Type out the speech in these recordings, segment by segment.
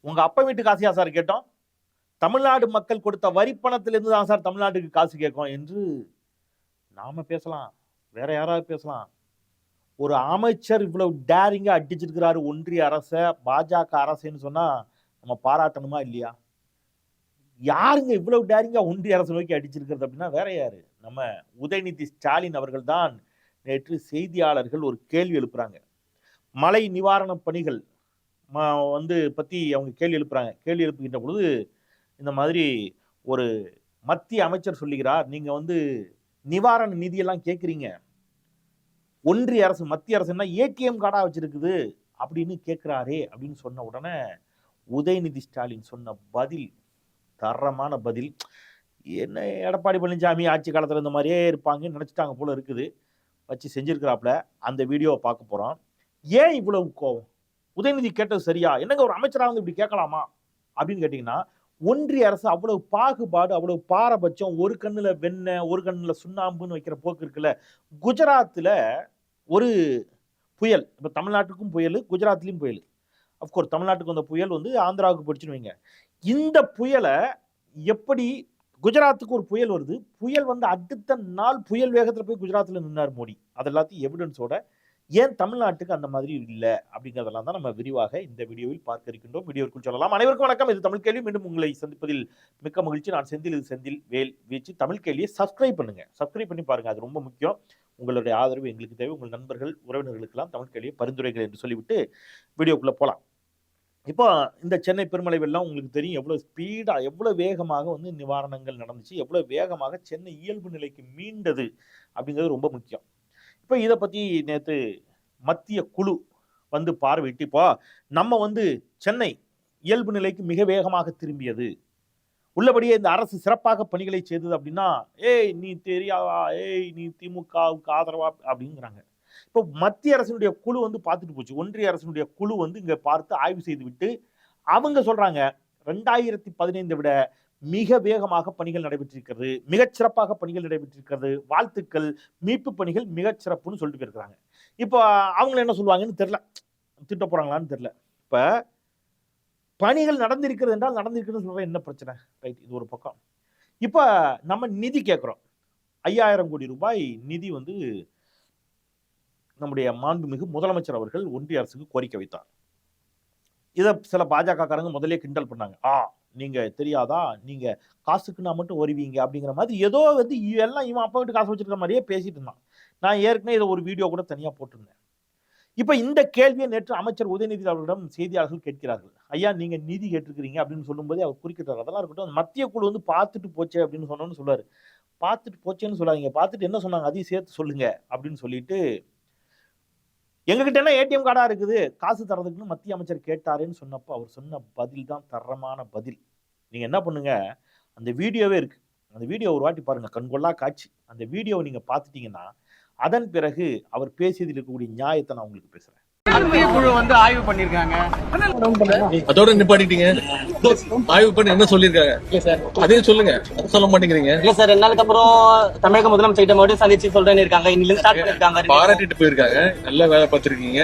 உங்கள் அப்பா வீட்டு காசியா சார் கேட்டோம்? தமிழ்நாடு மக்கள் கொடுத்த வரி பணத்திலிருந்து தான் சார் தமிழ்நாட்டுக்கு காசு கேட்கும் என்று நாம் பேசலாம். வேற யாராவது பேசலாம். ஒரு அமைச்சர் இவ்வளவு டேரிங்காக அடிச்சிருக்கிறாரு ஒன்றிய அரசை பாஜக அரசுன்னு சொன்னால் நம்ம பாராட்டணுமா இல்லையா? யாருங்க இவ்வளவு டேரிங்காக ஒன்றிய அரசு நோக்கி அடிச்சிருக்கிறது அப்படின்னா வேற யார்? நம்ம உதயநிதி ஸ்டாலின் அவர்கள் தான் நேற்று செய்தியாளர்கள் ஒரு கேள்வி எழுப்புறாங்க. மழை நிவாரணப் பணிகள் வந்து பற்றி அவங்க கேள்வி எழுப்புறாங்க. கேள்வி எழுப்புகின்ற பொழுது இந்த மாதிரி ஒரு மத்திய அமைச்சர் சொல்லுகிறார் நீங்கள் வந்து நிவாரண நிதியெல்லாம் கேட்குறீங்க ஒன்றிய அரசு மத்திய அரசுன்னா ஏடிஎம் கார்டாக வச்சுருக்குது? அப்படின்னு கேட்குறாரே அப்படின்னு சொன்ன உடனே உதயநிதி ஸ்டாலின் சொன்ன பதில் தரமான பதில் என்ன எடப்பாடி பழனிசாமி ஆட்சி காலத்தில் இந்த மாதிரியே இருப்பாங்கன்னு நினச்சிட்டாங்க போல் இருக்குது. வச்சு செஞ்சுருக்கிறாப்புல. அந்த வீடியோவை பார்க்க போகிறோம் ஏன் இவ்வளவு கோவம்? உதயநிதி கேட்டது சரியா? என்னங்க ஒரு அமைச்சராக வந்து இப்படி கேட்கலாமா? அப்படின்னு கேட்டீங்கன்னா ஒன்றிய அரசு அவ்வளவு பாகுபாடு அவ்வளவு பாரபட்சம் ஒரு கண்ணில் வெண்ணெய் ஒரு கண்ணில் சுண்ணாம்புன்னு வைக்கிற போக்கு இருக்குல்ல குஜராத்தில் ஒரு புயல் இப்போ தமிழ்நாட்டுக்கும் புயல் குஜராத்லேயும் புயல். அஃப்கோர்ஸ் தமிழ்நாட்டுக்கு வந்த புயல் வந்து ஆந்திராவுக்கு போயிடுச்சுன்னு வைங்க. இந்த புயலை எப்படி குஜராத்துக்கு ஒரு புயல் வருது புயல் வந்து அடுத்த நாள் புயல் வேகத்தில் போய் குஜராத்தில் நின்னார் மோடி. அது எல்லாத்தையும் எவிடன்ஸோட ஏன் தமிழ்நாட்டுக்கு அந்த மாதிரி இல்லை? அப்படிங்கிறதெல்லாம் தான் நம்ம விரிவாக இந்த வீடியோவில் பார்க்க இருக்கின்றோம். வீடியோவிற்குள் சொல்லலாம். அனைவருக்கும் வணக்கம். இது தமிழ் கேள்வி. மீண்டும் உங்களை சந்திப்பதில் மிக்க மகிழ்ச்சி. நான் செந்தில். இது செந்தில் வேல் வீச்சு. தமிழ் கேள்வியை சப்ஸ்கிரைப் பண்ணுங்க. சப்ஸ்கிரைப் பண்ணி பாருங்க. அது ரொம்ப முக்கியம். உங்களுடைய ஆதரவு எங்களுக்கு தேவை. உங்கள் நண்பர்கள் உறவினர்களுக்கெல்லாம் தமிழ் கேள்வியை பரிந்துரைகள் என்று சொல்லிவிட்டு வீடியோக்குள்ளே போகலாம். இப்போ இந்த சென்னை பெருமழை வெள்ளம் உங்களுக்கு தெரியும். எவ்வளோ ஸ்பீடாக எவ்வளோ வேகமாக வந்து நிவாரணங்கள் நடந்துச்சு. எவ்வளோ வேகமாக சென்னை இயல்பு நிலைக்கு மீண்டது அப்படிங்கிறது ரொம்ப முக்கியம். இப்போ இதை பற்றி நேற்று மத்திய குழு வந்து பார்வையிட்டு இப்போ நம்ம வந்து சென்னை இயல்பு நிலைக்கு மிக வேகமாக திரும்பியது. உள்ளபடியே இந்த அரசு சிறப்பாக பணிகளை செய்தது அப்படின்னா ஏய் நீ தெரியாதா? ஏய் நீ திமுகவுக்கு ஆதரவா? அப்படிங்கிறாங்க. இப்போ மத்திய அரசினுடைய குழு வந்து பார்த்துட்டு போச்சு. ஒன்றிய அரசினுடைய குழு வந்து இங்க பார்த்து ஆய்வு செய்து விட்டு அவங்க சொல்றாங்க ரெண்டாயிரத்தி பதினைந்தை விட மிக வேகமாக பணிகள் நடைபெற்றிருக்கிறது மிகச்சிறப்பாக பணிகள் நடைபெற்றிருக்கிறது வாழ்த்துக்கள் மீட்பு பணிகள் மிகச்சிறப்புன்னு சொல்லிட்டு போயிருக்கிறாங்க. இப்போ அவங்க என்ன சொல்லுவாங்கன்னு தெரில திட்ட போகிறாங்களான்னு தெரில இப்போ பணிகள் நடந்திருக்கிறது என்றால் நடந்திருக்குன்னு சொல்கிற என்ன பிரச்சனை? ரைட் இது ஒரு பக்கம். இப்போ நம்ம நிதி கேட்குறோம். ஐயாயிரம் கோடி ரூபாய் நிதி வந்து நம்முடைய மாண்புமிகு முதலமைச்சர் அவர்கள் ஒன்றிய அரசுக்கு கோரிக்கை வைத்தார். இதை சில பாஜக காரங்க முதல்ல கிண்டல் பண்ணாங்க. ஆ நீங்கள் தெரியாதா? நீங்கள் காசுக்கு நான் மட்டும் வருவீங்க அப்படிங்கிற மாதிரி ஏதோ வந்து எல்லாம் இவன் அப்பா வீட்டு காசு வச்சுருக்க மாதிரியே பேசிட்டு இருந்தான். நான் ஏற்கனவே இதை ஒரு வீடியோ கூட தனியாக போட்டிருந்தேன். இப்போ இந்த கேள்வியை நேற்று அமைச்சர் உதயநிதி அவர்களிடம் செய்தியாளர்கள் கேட்கிறார்கள். ஐயா நீங்கள் நிதி கேட்டிருக்கிறீங்க அப்படின்னு சொல்லும்போதே அவர் குறிக்கிட்டார். அதெல்லாம் இருக்கட்டும். மத்திய குழு வந்து பார்த்துட்டு போச்சே அப்படின்னு சொன்னோன்னு சொல்லுவார் பார்த்துட்டு போச்சேன்னு சொல்லாதீங்க. பார்த்துட்டு என்ன சொன்னாங்க? அதையும் சேர்த்து சொல்லுங்க அப்படின்னு சொல்லிட்டு எங்ககிட்ட எல்லாம் ஏடிஎம் கார்டா இருக்குது? காசு தரதுக்குன்னு மத்திய அமைச்சர் கேட்டாருன்னு சொன்னப்போ அவர் சொன்ன பதில் தான் தரமான பதில். நீங்க என்ன பண்ணுங்க? அந்த வீடியோவே இருக்கு. அந்த வீடியோ ஒரு வாட்டி பாருங்க. கண்கொள்ளா காட்சி. அந்த வீடியோவை நீங்க பார்த்துட்டீங்கன்னா அதன் பிறகு அவர் பேசியதில் இருக்கக்கூடிய நியாயத்தை நான் உங்களுக்கு பேசுறேன். குழு வந்து ஆய்வு பண்ணிருக்காங்க. அதோட நிப்பாட்டிட்டீங்க. ஆய்வு பண்ணி என்ன சொல்லிருக்காங்க? அதையும் சொல்லுங்க. அதை சொல்ல மாட்டேங்கிறீங்க. இல்ல சார் ரெண்டு நாளுக்கு அப்புறம் தமிழக முதலமைச்சர் மறுபடியும் சந்திச்சு சொல்றேன்னு இருக்காங்க. இன்னில இருந்து ஸ்டார்ட் பண்ணிருக்காங்க பாராட்டிட்டு போயிருக்காங்க. நல்ல வேலை பார்த்திருக்கீங்க.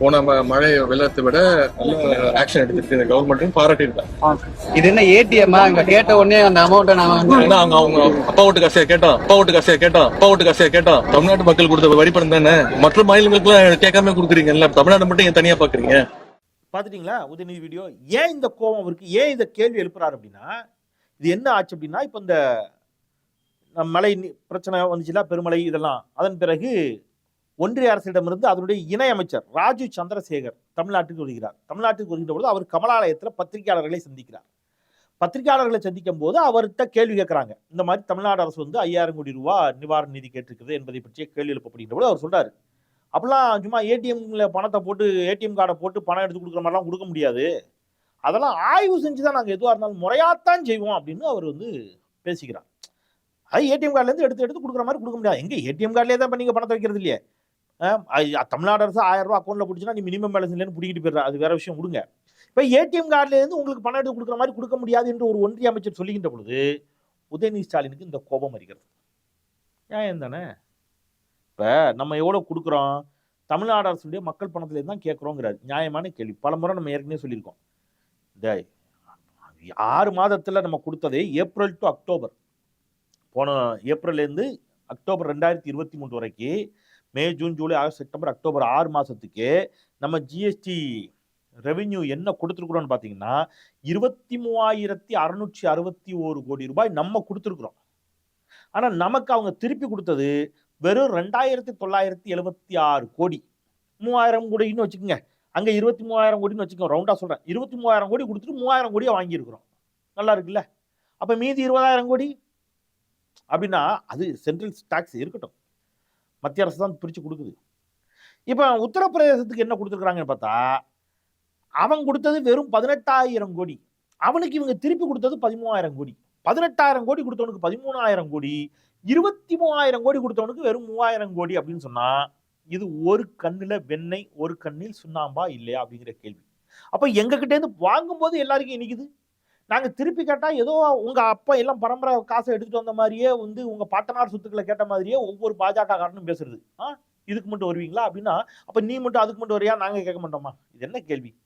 போன மழை வெள்ளத்தை விட நல்ல ஆக்ஷன் எடுத்திருக்கு. கவர்மெண்ட் பாராட்டிருக்காங்க இது என்ன ஏடிஎம் அங்க கேட்ட உடனே அந்த அமௌண்ட்டை நாங்க அவங்க அவங்க அப்பா வீட்டு காசையா கேட்டோம் அப்பா வீட்டு காசையா கேட்டோம் அப்பா வீட்டு காசையா கேட்டோம் தமிழ்நாட்டு மக்கள் கொடுத்த வரி பணம் தானே? மற்ற மாநிலங்களுக்கு எல்லாமே கொடுக்குறீங்கல்ல? தமிழ்நாடு மட்டும் ஏன் தனியா பாக்குறீங்க? பாத்துட்டீங்களா? உதயநிதி வீடியோ ஏன் இந்த கோபம் அவருக்கு? ஏன் இந்த கேள்வி எழுப்புறாரு அப்படின்னா இது என்ன ஆச்சு அப்படின்னா இப்போ இந்த மலை மழை நீ- பிரச்சனை வந்துச்சுல பெருமழை இதெல்லாம். அதன் பிறகு ஒன்றிய அரசிடமிருந்து அதனுடைய இணையமைச்சர் ராஜீவ் சந்திரசேகர் தமிழ்நாட்டுக்கு வருகிறார். தமிழ்நாட்டுக்கு வருகின்ற பொழுது அவர் கமலாலயத்தில் பத்திரிகையாளர்களை சந்திக்கிறார். பத்திரிகையாளர்களை சந்திக்கும் போது அவர்கிட்ட கேள்வி கேட்கறாங்க. இந்த மாதிரி தமிழ்நாடு அரசு வந்து ஐயாயிரம் கோடி ரூபாய் நிவாரண நிதி கேட்டிருக்குது என்பதை பற்றிய கேள்வி எழுப்பப்படுகின்ற போது அவர் சொல்றாரு அப்படிலாம் சும்மா ஏடிஎம்ல பணத்தை போட்டு ஏடிஎம் கார்டை போட்டு பணம் எடுத்து கொடுக்குற மாதிரிலாம் கொடுக்க முடியாது. அதெல்லாம் ஆய்வு செஞ்சு தான் நாங்கள் எதுவாக இருந்தாலும் முறையாகத்தான் செய்வோம் அப்படின்னு அவர் வந்து பேசிக்கிறார். அது ஏடிஎம் கார்டுலேருந்து எடுத்து எடுத்து கொடுக்குற மாதிரி கொடுக்க முடியாது. எங்கே ஏடிஎம் கார்டுலேயே தான் இப்போ நீங்கள் பணத்தை வைக்கிறது இல்லையே? தமிழ்நாடு அரசு ஆயிரம் ரூபா அக்கௌண்ட்டில் பிடிச்சினா நீ மினிமம் பேலன்ஸ் இல்லைன்னு பிடிக்கிட்டு போயிடுற. அது வேற விஷயம் கொடுங்க இப்போ ஏடிஎம் கார்டுலேருந்து உங்களுக்கு பணம் எடுத்து கொடுக்குற மாதிரி கொடுக்க முடியாது என்று ஒரு ஒன்றிய அமைச்சர் சொல்லுகின்ற பொழுது உதயநிதி ஸ்டாலினுக்கு இந்த கோபம் வருகிறது. ஏன் தானே? இப்போ நம்ம எவ்வளோ கொடுக்குறோம்? தமிழ்நாடு அரசுடைய மக்கள் பணத்துலேருந்து தான் கேட்குறோங்கிறாரு. நியாயமான கேள்வி. பல முறை நம்ம ஏற்கனவே சொல்லியிருக்கோம். இந்த ஆறு மாதத்தில் நம்ம கொடுத்ததே ஏப்ரல் டு அக்டோபர். போன ஏப்ரல்லேருந்து அக்டோபர் ரெண்டாயிரத்தி இருபத்தி மூணு வரைக்கும் May June July August September October ஆறு மாதத்துக்கு நம்ம ஜிஎஸ்டி ரெவென்யூ என்ன கொடுத்துருக்குறோம்னு பார்த்தீங்கன்னா இருபத்தி மூவாயிரத்தி அறுநூற்றி அறுபத்தி ஒரு கோடி ரூபாய் நம்ம கொடுத்துருக்குறோம். ஆனால் நமக்கு அவங்க திருப்பி கொடுத்தது வெறும் ரெண்டாயிரத்தி தொள்ளாயிரத்தி எழுபத்தி ஆறு கோடி. மூவாயிரம் கோடின்னு வச்சுக்கோங்க. அங்கே இருபத்தி மூவாயிரம் கோடின்னு வச்சுக்கோங்க. ரவுண்டாக சொல்கிறேன் இருபத்தி மூவாயிரம் கோடி கொடுத்துட்டு மூவாயிரம் கோடியை வாங்கியிருக்கிறோம். நல்லா இருக்குல்ல? அப்போ மீதி இருபதாயிரம் கோடி? அப்படின்னா அது சென்ட்ரல் டாக்ஸ் இருக்கட்டும். மத்திய அரசு தான் பிரித்து கொடுக்குது. இப்போ உத்தரப்பிரதேசத்துக்கு என்ன கொடுத்துருக்குறாங்கன்னு பார்த்தா அவன் கொடுத்தது வெறும் பதினெட்டாயிரம் கோடி. அவனுக்கு இவங்க திருப்பி கொடுத்தது பதிமூவாயிரம் கோடி. பதினெட்டாயிரம் கோடி கொடுத்தவனுக்கு பதிமூணாயிரம் கோடி. இருபத்தி மூவாயிரம் கோடி கொடுத்தவனுக்கு வெறும் மூவாயிரம் கோடி அப்படின்னு சொன்னா இது ஒரு கண்ணில் வெண்ணெய் ஒரு கண்ணில் சுண்ணாம்பா இல்லையா அப்படிங்கிற கேள்வி. அப்ப எங்க இருந்து வாங்கும்போது எல்லாருக்கும் இனிக்குது. நாங்க திருப்பி கேட்டா ஏதோ உங்க அப்பா எல்லாம் பரம்பரை காசை எடுத்துட்டு வந்த மாதிரியே வந்து உங்க பாட்டனார் சொத்துக்களை கேட்ட மாதிரியே ஒவ்வொரு பாஜக காரனும் பேசுறது. ஆ? இதுக்கு மட்டும் வருவீங்களா அப்படின்னா அப்ப நீ மட்டும் அதுக்கு மட்டும் வரியா? நாங்க கேட்க மாட்டோமா? இது என்ன கேள்வி?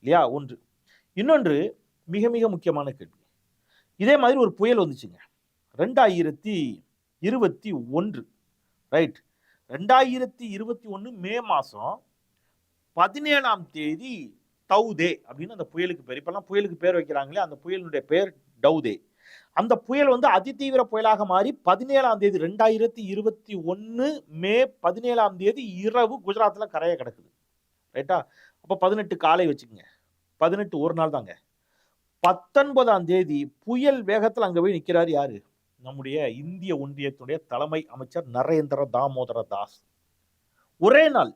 இல்லையா? ஒன்று. இன்னொன்று மிக மிக முக்கியமான கேள்வி. இதே மாதிரி ஒரு புயல் வந்துச்சுங்க. ரெண்டாயிரத்தி இருபத்தி ஒன்று. ரைட் ரெண்டாயிரத்தி இருபத்தி ஒன்று மே மாதம் பதினேழாம் தேதி தௌதே அப்படின்னு அந்த புயலுக்கு பேர். இப்போல்லாம் புயலுக்கு பேர் வைக்கிறாங்களே அந்த புயலினுடைய பேர் டவுதே அந்த புயல் வந்து அதிதீவிர புயலாக மாறி பதினேழாம் தேதி ரெண்டாயிரத்தி இருபத்தி ஒன்று மே பதினேழாம் தேதி இரவு குஜராத்தில் கரையை கிடக்குது. ரைட்டா அப்போ பதினெட்டு காலை வச்சுக்கோங்க. பதினெட்டு ஒரு நாள் தாங்க. பத்தொன்பதாம் தேதி புயல் வேகத்தில் அங்கே போய் நிற்கிறார் யாரு? நம்முடைய இந்திய ஒன்றியத்துடைய தலைமை அமைச்சர் நரேந்திர தாமோதர தாஸ். ஒரே நாள்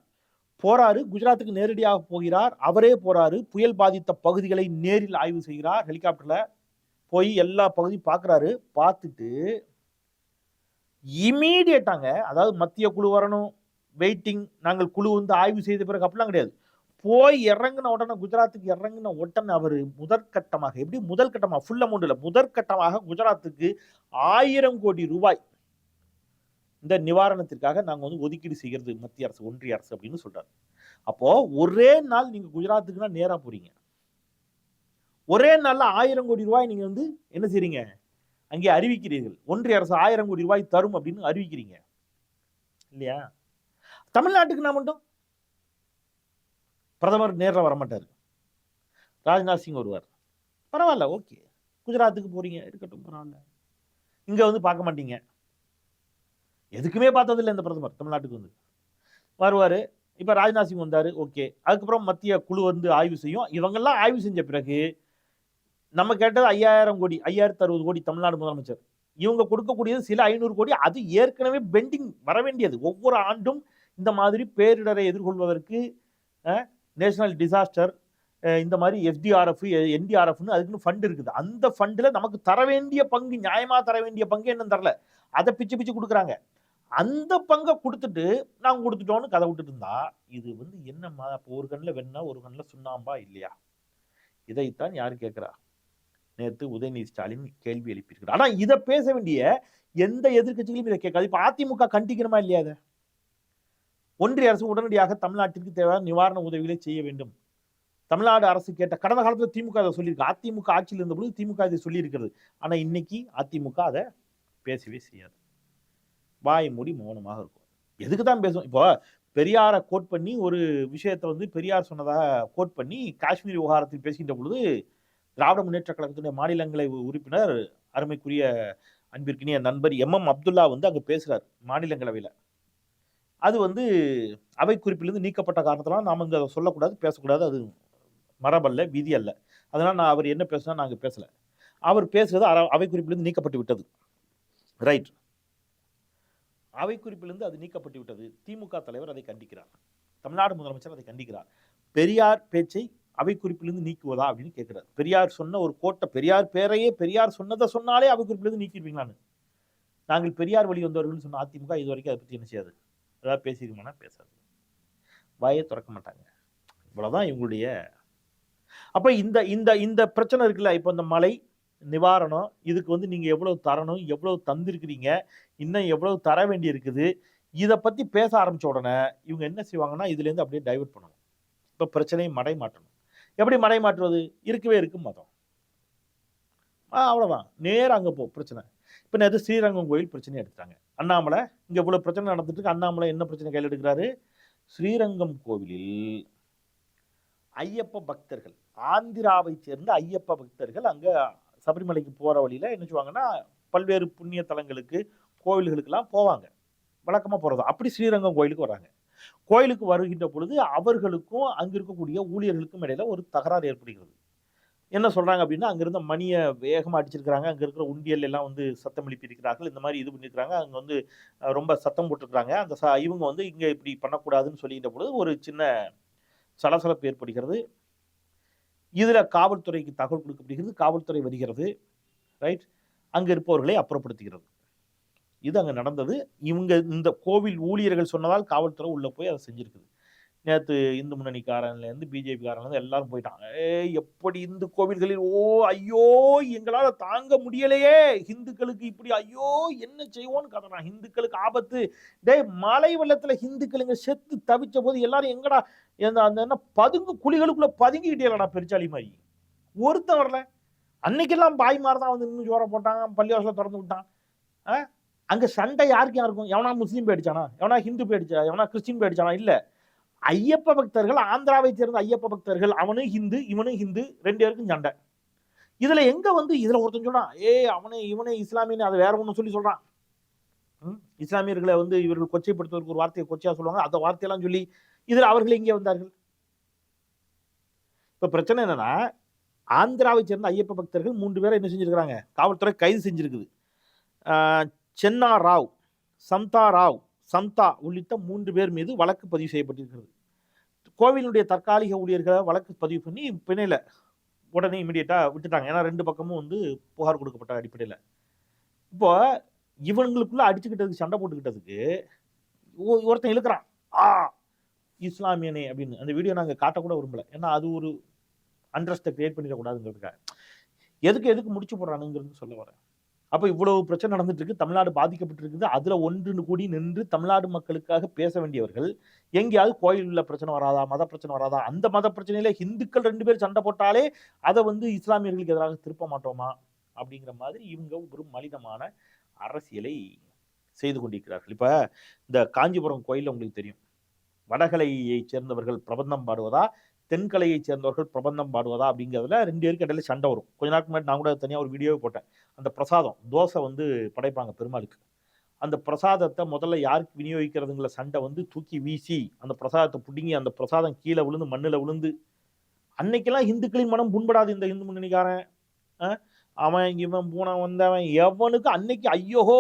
போறாரு குஜராத்துக்கு நேரடியாக போகிறார். அவரே போறாரு புயல் பாதித்த பகுதிகளை நேரில் ஆய்வு செய்கிறார். ஹெலிகாப்டர்ல போய் எல்லா பகுதியும் பார்க்குறாரு. பார்த்துட்டு இமீடியட்டாங்க அதாவது மத்திய குழு வரணும் வெயிட்டிங் நாங்கள் குழு வந்து ஆய்வு செய்த பிறகு அப்படிலாம் கிடையாது. போய் இறங்கின உடனே குஜராத்துக்கு இறங்கின உடனே அவர் முதற்கட்டமாக எப்படி முதல் கட்டமாக ஃபுல் அமௌண்ட்டில் முதற்கட்டமாக குஜராத்துக்கு ஆயிரம் கோடி ரூபாய் இந்த நிவாரணத்திற்காக நாங்கள் வந்து ஒதுக்கீடு செய்கிறது மத்திய அரசு ஒன்றிய அரசு அப்படின்னு சொல்கிறார் அப்போது ஒரே நாள் நீங்கள் குஜராத்துக்குன்னா நேராக போகிறீங்க ஒரே நாளில் ஆயிரம் கோடி ரூபாய் நீங்கள் வந்து என்ன செய்கிறீங்க அங்கே அறிவிக்கிறீர்கள். ஒன்றிய அரசு ஆயிரம் கோடி ரூபாய் தரும் அப்படின்னு அறிவிக்கிறீங்க. இல்லையா? தமிழ்நாட்டுக்கு நான் மட்டும் பிரதமர் நேரில் வரமாட்டார். ராஜ்நாத் சிங் வருவார். பரவாயில்ல ஓகே. குஜராத்துக்கு போகிறீங்க இருக்கட்டும் பரவாயில்ல. இங்கே வந்து பார்க்க மாட்டீங்க. எதுக்குமே பார்த்ததில்லை இந்த பிரதமர் தமிழ்நாட்டுக்கு வந்து. வருவார் இப்போ ராஜ்நாத் சிங் வந்தார் ஓகே. அதுக்கப்புறம் மத்திய குழு வந்து ஆய்வு செய்யும். இவங்கெல்லாம் ஆய்வு செஞ்ச பிறகு நம்ம கேட்டது ஐயாயிரம் கோடி ஐயாயிரத்து அறுபது கோடி தமிழ்நாடு முதலமைச்சர். இவங்க கொடுக்கக்கூடியது சில ஐநூறு கோடி. அது ஏற்கனவே பெண்டிங் வர வேண்டியது. ஒவ்வொரு ஆண்டும் இந்த மாதிரி பேரிடரை எதிர்கொள்வதற்கு நேஷனல் டிசாஸ்டர் இந்த மாதிரி எஃப்டிஆர்எஃப் என்டிஆர்எஃப்னு அதுக்குன்னு ஃபண்ட் இருக்குது. அந்த ஃபண்டில் நமக்கு தர வேண்டிய பங்கு நியாயமாக தர வேண்டிய பங்கு என்னன்னு தரல. அதை பிச்சு பிச்சு கொடுக்குறாங்க. அந்த பங்கை கொடுத்துட்டு நாங்கள் கொடுத்துட்டோன்னு கதை விட்டுட்டு இருந்தா இது வந்து என்னம்மா இப்போ ஒரு கண்ணில் வெண்ணா ஒரு கண்ணில் சுண்ணாம்பா இல்லையா? இதைத்தான் யார் கேட்குறா? நேற்று உதயநிதி ஸ்டாலின் கேள்வி எழுப்பியிருக்கிறார். ஆனால் இதை பேச வேண்டிய எந்த எதிர்கட்சிகளும் இதை கேட்காது. இப்போ அதிமுக கண்டிக்கணுமா இல்லையா அதை ஒன்றிய அரசு உடனடியாக தமிழ்நாட்டிற்கு தேவையான நிவாரண உதவிகளை செய்ய வேண்டும். தமிழ்நாடு அரசு கேட்ட கடந்த காலத்தில் திமுக அதை சொல்லியிருக்கு. அதிமுக ஆட்சியில் இருந்த பொழுது திமுக இதை சொல்லியிருக்கிறது. ஆனால் இன்னைக்கு அதிமுக அதை பேசவே செய்யாது. வாய் மூடி மௌனமாக இருக்கும். எதுக்கு தான் பேசும் இப்போ பெரியாரை கோட் பண்ணி ஒரு விஷயத்தை வந்து பெரியார் சொன்னதாக கோட் பண்ணி காஷ்மீர் விவகாரத்தில் பேசுகின்ற பொழுது திராவிட முன்னேற்ற கழகத்துடைய மாநிலங்களை உறுப்பினர் அருமைக்குரிய அன்பிற்கினிய நண்பர் எம் எம் அப்துல்லா வந்து அங்கே பேசுகிறார் மாநிலங்களவையில். அது வந்து அவை குறிப்பிலிருந்து நீக்கப்பட்ட காரணத்தெல்லாம் நாம் இங்கே அதை சொல்லக்கூடாது பேசக்கூடாது. அது மரபல்ல விதி அல்ல. அதனால் நான் அவர் என்ன பேசுனா நாங்கள் பேசலை. அவர் பேசுறது அற- அவை குறிப்பிலிருந்து நீக்கப்பட்டு விட்டது. ரைட். அவை குறிப்பிலிருந்து அது நீக்கப்பட்டு விட்டது. திமுக தலைவர் அதை கண்டிக்கிறார். தமிழ்நாடு முதலமைச்சர் அதை கண்டிக்கிறார். பெரியார் பேச்சை அவை குறிப்பிலிருந்து நீக்குவதா அப்படின்னு கேட்குறாரு. பெரியார் சொன்ன ஒரு கோட்டை பெரியார் பேரையே பெரியார் சொன்னதை சொன்னாலே அவை குறிப்பிலிருந்து நீக்கிடுவீங்களான்னு நாங்கள் பெரியார் வழி வந்தவர்கள்னு சொன்ன அதிமுக இது வரைக்கும் அதை பற்றி என்ன செய்யாது? ஏதாவது பேசியிருக்கோம்னா பேசாது. வாயை திறக்க மாட்டாங்க. இவ்வளோதான் இவங்களுடைய அப்போ இந்த இந்த இந்த பிரச்சனை இருக்குல்ல இப்போ இந்த மலை நிவாரணம் இதுக்கு வந்து நீங்கள் எவ்வளோ தரணும் எவ்வளோ தந்திருக்கிறீங்க இன்னும் எவ்வளோ தர வேண்டி இருக்குது இதை பற்றி பேச ஆரம்பித்த உடனே இவங்க என்ன செய்வாங்கன்னா இதுலேருந்து அப்படியே டைவெர்ட் பண்ணணும் இப்போ பிரச்சனையை மடை மாற்றணும் எப்படி மடை மாற்றுவது இருக்கவே இருக்கும் மதம் ஆ அவ்வளோதான் நேராக அங்கே போ பிரச்சனை. பின்ன அது ஸ்ரீரங்கம் கோயில் பிரச்சனையை எடுத்தாங்க அண்ணாமலை இங்கே இவ்வளோ பிரச்சனை நடந்துட்டுருக்கு அண்ணாமலை என்ன பிரச்சனை கையில் எடுக்கிறாரு? ஸ்ரீரங்கம் கோவிலில் ஐயப்ப பக்தர்கள் ஆந்திராவை சேர்ந்த ஐயப்ப பக்தர்கள் அங்கே சபரிமலைக்கு போகிற வழியில் என்ன சொல்லுவாங்கன்னா பல்வேறு புண்ணிய தலங்களுக்கு கோவில்களுக்கெல்லாம் போவாங்க. வழக்கமாக போகிறது அப்படி ஸ்ரீரங்கம் கோயிலுக்கு வராங்க. கோயிலுக்கு வருகின்ற பொழுது அவர்களுக்கும் அங்கே இருக்கக்கூடிய ஊழியர்களுக்கும் இடையில ஒரு தகராறு ஏற்படுகிறது. என்ன சொல்கிறாங்க அப்படின்னா அங்க இருந்த மணியை வேகமாக அடிச்சிருக்கிறாங்க. அங்கே இருக்கிற உண்டியல் எல்லாம் வந்து சத்தம் எழுப்பி இருக்கிறார்கள். இந்த மாதிரி இது பண்ணியிருக்கிறாங்க. அங்கே வந்து ரொம்ப சத்தம் போட்டிருக்கிறாங்க. அந்த ச- இவங்க வந்து இங்கே இப்படி பண்ணக்கூடாதுன்னு சொல்லிக்கிட்ட பொழுது ஒரு சின்ன சலசலப்பு ஏற்படுகிறது. இதில் காவல்துறைக்கு தகவல் கொடுக்கப்படுகிறது. காவல்துறை வருகிறது. ரைட்? அங்கே இருப்பவர்களை அப்புறப்படுத்துகிறது. இது அங்கே நடந்தது. இவங்க இந்த கோவில் ஊழியர்கள் சொன்னதால் காவல்துறை உள்ளே போய் அதை செஞ்சுருக்குது. நேற்று இந்து முன்னணிக்காரன்லேருந்து பிஜேபிக்காரன்லேருந்து எல்லாரும் போயிட்டாங்க. எப்படி இந்து கோவில்களில் ஓ ஐயோ எங்களால் தாங்க முடியலையே. ஹிந்துக்களுக்கு இப்படி ஐயோ என்ன செய்வோன்னு கதறான் ஹிந்துக்களுக்கு ஆபத்து. டேய் மலை வெள்ளத்தில் ஹிந்துக்களுங்க செத்து தவிச்ச போது எல்லாரும் எங்கடா அந்த அந்த என்ன பதுங்கு குழிகளுக்குள்ள பதுங்கிக்கிட்டேலடா பெருச்சாளி மாதிரி. ஒருத்தன் வரல. அன்னைக்கெல்லாம் பாய் மாதிரி தான் வந்து நின்று ஜோரம் போட்டாங்க பள்ளிவாசல திறந்து விட்டான். ஆ? அங்கே சண்டை யாருக்கு யாருக்கும்? எவனா முஸ்லீம் போயிடுச்சானா எவனா ஹிந்து போயிடுச்சா எவனா கிறிஸ்டின் போயிடுச்சானா இல்லை. ஐயப்ப பக்தர்கள் ஆந்திராவை சேர்ந்த ஐயப்ப பக்தர்கள் அவனும் ஹிந்து இவனும் ஹிந்து ரெண்டு பேருக்கும் சண்டை. இதுல எங்க வந்து இதுல ஒருத்தன் சொல்றான் ஏ அவனே இவனே இஸ்லாமியன்னு அதை வேற ஒன்று சொல்லி சொல்றான். இஸ்லாமியர்களை வந்து இவர்கள் கொச்சைப்படுத்துவதற்கு ஒரு வார்த்தையை கொச்சையா சொல்லுவாங்க. அந்த வார்த்தையெல்லாம் சொல்லி இதுல அவர்கள் எங்கே வந்தார்கள்? இப்ப பிரச்சனை என்னன்னா ஆந்திராவை சேர்ந்த ஐயப்ப பக்தர்கள் மூன்று பேரை என்ன செஞ்சிருக்கிறாங்க? காவல்துறை கைது செஞ்சிருக்குது. சென்னா ராவ் சம்தா ராவ் சம்தா உள்ளிட்ட மூன்று பேர் மீது வழக்கு பதிவு செய்யப்பட்டிருக்கிறது. கோவிலுடைய தற்காலிக ஊழியர்களை வழக்கு பதிவு பண்ணி பிணையில் உடனே இமீடியட்டாக விட்டுட்டாங்க. ஏன்னா ரெண்டு பக்கமும் வந்து புகார் கொடுக்கப்பட்ட அடிப்படையில். இப்போ இவங்களுக்குள்ளே அடிச்சுக்கிட்டதுக்கு சண்டை போட்டுக்கிட்டதுக்கு ஒருத்தன் இழுக்கிறான். ஆ இஸ்லாமியனே அப்படின்னு. அந்த வீடியோ நாங்கள் காட்டக்கூட விரும்பல. ஏன்னா அது ஒரு அண்ட்ரஸ்ட்டை கிரியேட் பண்ணிடக்கூடாதுங்கிறதுக்காக. எதுக்கு எதுக்கு முடிச்சு போடுறானுங்கிறது சொல்ல வரேன். அப்போ இவ்வளவு பிரச்சனை நடந்துட்டு இருக்கு தமிழ்நாடு பாதிக்கப்பட்டிருக்குது. அதுல ஒன்று கூடி நின்று தமிழ்நாடு மக்களுக்காக பேச வேண்டியவர்கள் எங்கேயாவது கோயில்ல பிரச்சனை வராதா மத பிரச்சனை வராதா அந்த மத பிரச்சனையில இந்துக்கள் ரெண்டு பேர் சண்டை போட்டாலே அதை வந்து இஸ்லாமியர்களுக்கு எதிராக திருப்ப மாட்டோமா? அப்படிங்கிற மாதிரி இவங்க ஒரு மலிதமான அரசியலை செய்து கொண்டிருக்கிறார்கள். இப்போ இந்த காஞ்சிபுரம் கோயிலில் உங்களுக்கு தெரியும். வடகலையை சேர்ந்தவர்கள் பிரபந்தம் பாடுவதா தென்கலையைச் சேர்ந்தவர்கள் பிரபந்தம் பாடுவதா அப்படிங்கிறதுல ரெண்டு பேருக்கு இடையில சண்டை வரும். கொஞ்ச நாளுக்கு முன்னாடி நான் கூட தனியாக ஒரு வீடியோவே போட்டேன். அந்த பிரசாதம் தோசை வந்து படைப்பாங்க பெருமாளுக்கு. அந்த பிரசாதத்தை முதல்ல யாருக்கு விநியோகிக்கிறதுங்கிற சண்டை வந்து தூக்கி வீசி அந்த பிரசாதத்தை பிடுங்கி அந்த பிரசாதம் கீழே விழுந்து மண்ணில் விழுந்து அன்னைக்கெல்லாம் இந்துக்களின் மனம் புண்படாது இந்த இந்து முன்னணிக்காரன். அவன் இவன் பூனை வந்தவன் எவனுக்கு அன்னைக்கு ஐயோஹோ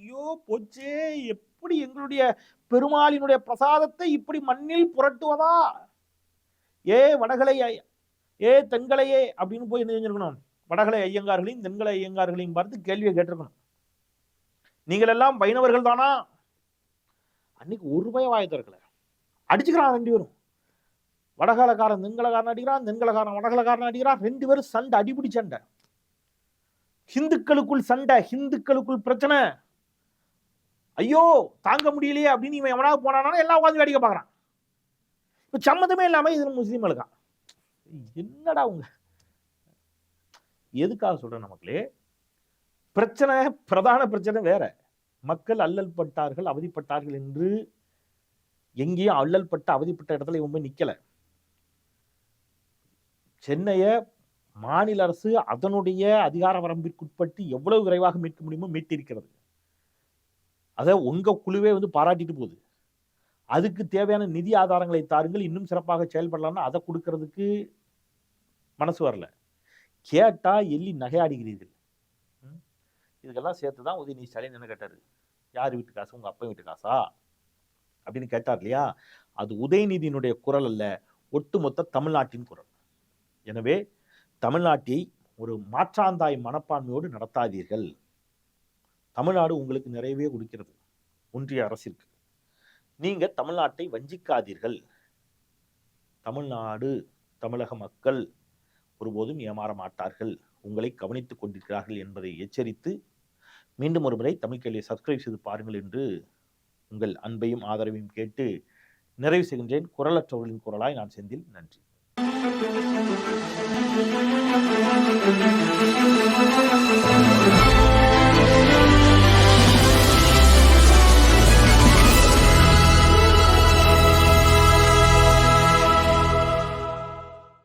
ஐயோ போச்சே எப்படி எங்களுடைய பெருமாளினுடைய பிரசாதத்தை இப்படி மண்ணில் புரட்டுவதா? ஏ வடகலை ஏ தென்கலையே அப்படின்னு போய் என்ன செஞ்சிருக்கணும்? வடகலை ஐயங்கார்களையும் தென்கலை ஐயங்கார்களையும் பார்த்து கேள்வியை கேட்டிருக்கணும். நீங்கள் எல்லாம் பைனவர்கள் தானா? அன்னைக்கு ஒரு பய வாய அடிச்சுக்கிறான் ரெண்டு பேரும். வடகலக்காரன் தென்கலக்காரன் அடிக்கிறான் தென்கலக்காரன் வடகலக்காரன் அடிக்கிறான் ரெண்டு பேரும் சண்டை அடிபிடி சண்டை. ஹிந்துக்களுக்குள் சண்டை ஹிந்துக்களுக்குள் பிரச்சனை. ஐயோ தாங்க முடியலையே அப்படின்னு இவன் எவனாவது போனானா எல்லாம் உட்காந்து வேடிக்கை பார்க்குறான். இப்போ சம்மந்தமே இல்லாமல் இதுல முஸ்லீம் அழுகான் என்னடா உங்க? எதுக்காக சொல்கிறேன் நமக்களே பிரச்சனை பிரதான பிரச்சனை வேற. மக்கள் அல்லல் பட்டார்கள் அவதிப்பட்டார்கள் என்று எங்கேயும் அல்லல் பட்ட அவதிப்பட்ட இடத்துல இவன் போய் நிற்கலை சென்னையை மாநில அரசு அதனுடைய அதிகார வரம்பிற்குட்பட்டு எவ்வளவு விரைவாக மீட்க முடியுமோ மீட்டிருக்கிறது. அதை உங்கள் குழுவே வந்து பாராட்டிட்டு போகுது. அதுக்கு தேவையான நிதி ஆதாரங்களை தாருங்கள். இன்னும் சிறப்பாக செயல்படலாம்னு அதை கொடுக்கறதுக்கு மனசு வரல. கேட்டால் எள்ளி நகையாடுகிறீர்கள். ம்? இதுக்கெல்லாம் சேர்த்து தான் உதயநிதி ஸ்டாலின் என்ன கேட்டார்? யார் வீட்டு காசு? உங்கள் அப்பா வீட்டு காசா? அப்படின்னு கேட்டார் இல்லையா? அது உதயநிதியினுடைய குரல் அல்ல ஒட்டுமொத்த தமிழ்நாட்டின் குரல். எனவே தமிழ்நாட்டை ஒரு மாற்றாந்தாய் மனப்பான்மையோடு நடத்தாதீர்கள். தமிழ்நாடு உங்களுக்கு நிறையவே கொடுக்கிறது. ஒன்றிய அரசிற்கு. நீங்க தமிழ்நாட்டை வஞ்சிக்காதீர்கள். தமிழ்நாடு தமிழக மக்கள் ஒருபோதும் ஏமாற மாட்டார்கள். உங்களை கவனித்துக் கொண்டிருக்கிறார்கள் என்பதை எச்சரித்து மீண்டும் ஒரு முறை தமிழ் கேள்வியை சப்ஸ்கிரைப் செய்து பாருங்கள் என்று உங்கள் அன்பையும் ஆதரவையும் கேட்டு நிறைவு செய்கின்றேன். குரலற்றவர்களின் குரலாய் நான் செந்தில். நன்றி.